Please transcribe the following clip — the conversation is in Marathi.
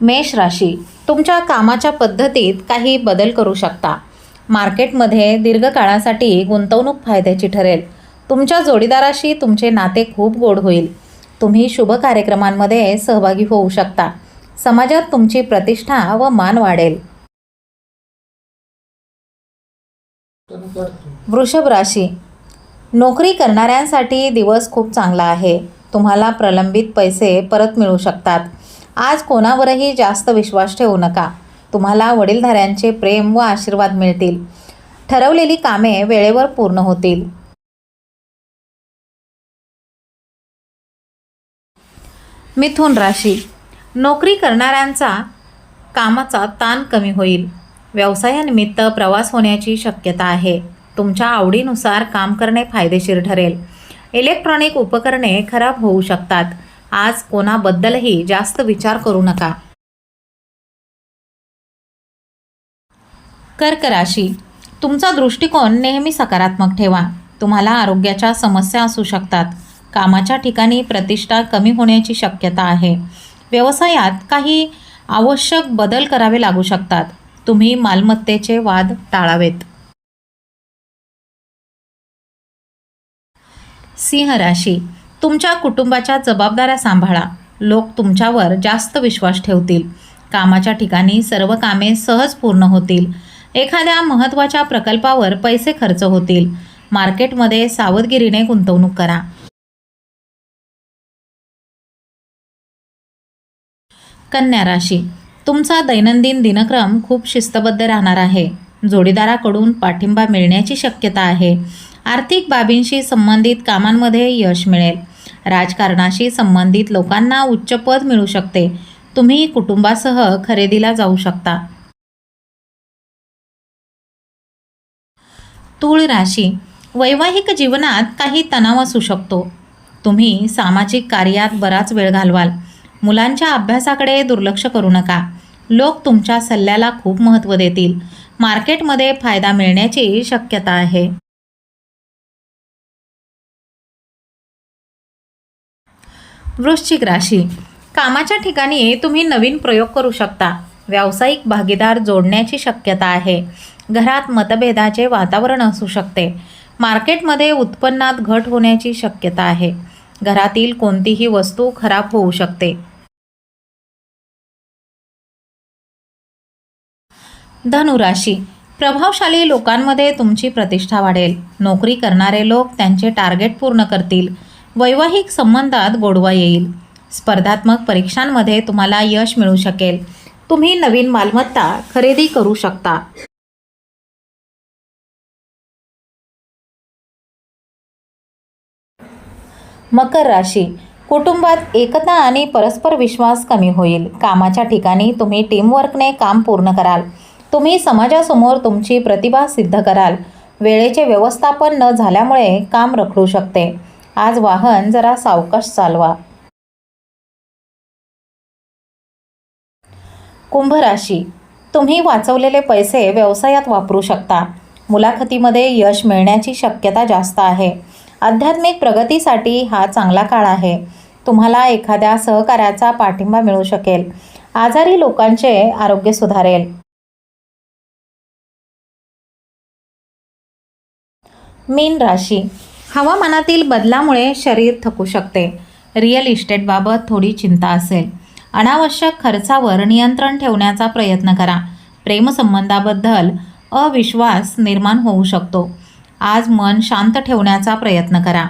मेष राशी तुमच्या कामाच्या पद्धतीत काही बदल करू शकता. मार्केटमध्ये दीर्घकाळासाठी गुंतवणूक फायद्याची ठरेल. तुमच्या जोडीदाराशी तुमचे नाते खूप गोड होईल. तुम्ही शुभ कार्यक्रमांमध्ये सहभागी होऊ शकता. समाजात तुमची प्रतिष्ठा व मान वाढेल. वृषभ राशी नोकरी करणाऱ्यांसाठी दिवस खूप चांगला आहे. तुम्हाला प्रलंबित पैसे परत मिळू शकतात. आज कोणावरही जास्त विश्वास ठेवू नका. तुम्हाला वडीलधाऱ्यांचे प्रेम व आशीर्वाद मिळतील. ठरवलेली कामे वेळेवर पूर्ण होतील. मिथुन राशी. नोकरी करणाऱ्यांचा कामाचा ताण कमी होईल. व्यवसायानिमित्त प्रवास होण्याची शक्यता आहे. तुमच्या आवडीनुसार काम करणे फायदेशीर ठरेल. इलेक्ट्रॉनिक उपकरणे खराब होऊ शकतात. आज कोणाबद्दलही जास्त विचार करू नका. कर्क राशी. तुमचा दृष्टिकोन नेहमी सकारात्मक ठेवा. तुम्हाला आरोग्याच्या समस्या असू शकतात. कामाच्या ठिकाणी प्रतिष्ठा कमी होण्याची शक्यता आहे. व्यवसायात काही आवश्यक बदल करावे लागू शकतात. तुम्ही मालमत्तेचे वाद टाळावेत. सिंह राशी. तुमच्या कुटुंबाच्या जबाबदाऱ्या सांभाळा. लोक तुमच्यावर जास्त विश्वास ठेवतील. कामाच्या ठिकाणी सर्व कामे सहज पूर्ण होतील. एखाद्या महत्त्वाच्या प्रकल्पावर पैसे खर्च होतील. मार्केटमध्ये सावधगिरीने गुंतवणूक करा. कन्या राशी. तुमचा दैनंदिन दिनक्रम खूप शिस्तबद्ध राहणार आहे. जोडीदाराकडून पाठिंबा मिळण्याची शक्यता आहे. आर्थिक बाबींशी संबंधित कामांमध्ये यश मिळेल. राजकारणाशी संबंधित लोकांना उच्च पद मिळू शकते. तुम्ही कुटुंबासह खरेदीला जाऊ शकता. तूळ राशी. वैवाहिक जीवनात काही तणाव असू शकतो. तुम्ही सामाजिक कार्यात बराच वेळ घालवाल. मुलांच्या अभ्यासाकडे दुर्लक्ष करू नका. लोक तुमच्या सल्ल्याला खूप महत्त्व देतील. मार्केटमध्ये फायदा मिळण्याची शक्यता आहे. वृश्चिक राशी. कामाच्या ठिकाणी तुम्ही नवीन प्रयोग करू शकता. व्यावसायिक भागीदार जोडण्याची शक्यता आहे. घरात मतभेदाचे वातावरण असू शकते. मार्केटमध्ये उत्पन्नात घट होण्याची शक्यता आहे. घरातील कोणतीही वस्तू खराब होऊ शकते. धनुराशी. प्रभावशाली लोकांमध्ये तुमची प्रतिष्ठा वाढेल. नोकरी करणारे लोक त्यांचे टार्गेट पूर्ण करतील. वैवाहिक संबंधात गोडवा येईल. स्पर्धात्मक परीक्षांमध्ये तुम्हाला यश मिळू शकेल. तुम्ही नवीन मालमत्ता खरेदी करू शकता. मकर राशी. कुटुंबात एकता आणि परस्पर विश्वास कमी होईल. कामाच्या ठिकाणी तुम्ही टीमवर्कने काम पूर्ण कराल. तुम्ही समाजासमोर तुमची प्रतिभा सिद्ध कराल. वेळेचे व्यवस्थापन न झाल्यामुळे काम रखडू शकते. आज वाहन जरा सावकाश चालवा. कुंभ राशी तुम्ही वाचवलेले पैसे व्यवसायात वापरू शकता. मुलाखतीमध्ये यश मिळण्याची शक्यता जास्त आहे. आध्यात्मिक प्रगतीसाठी हा चांगला काळ आहे. तुम्हाला एखाद्या सहकार्याचा पाठिंबा मिळू शकेल. आजारी लोकांचे आरोग्य सुधारेल. मीन राशी हवामानातील बदलामुळे शरीर थकू शकते. रिअल इस्टेटबाबत थोडी चिंता असेल. अनावश्यक खर्चावर नियंत्रण ठेवण्याचा प्रयत्न करा. प्रेमसंबंधाबद्दल अविश्वास निर्माण होऊ शकतो. आज मन शांत ठेवण्याचा प्रयत्न करा.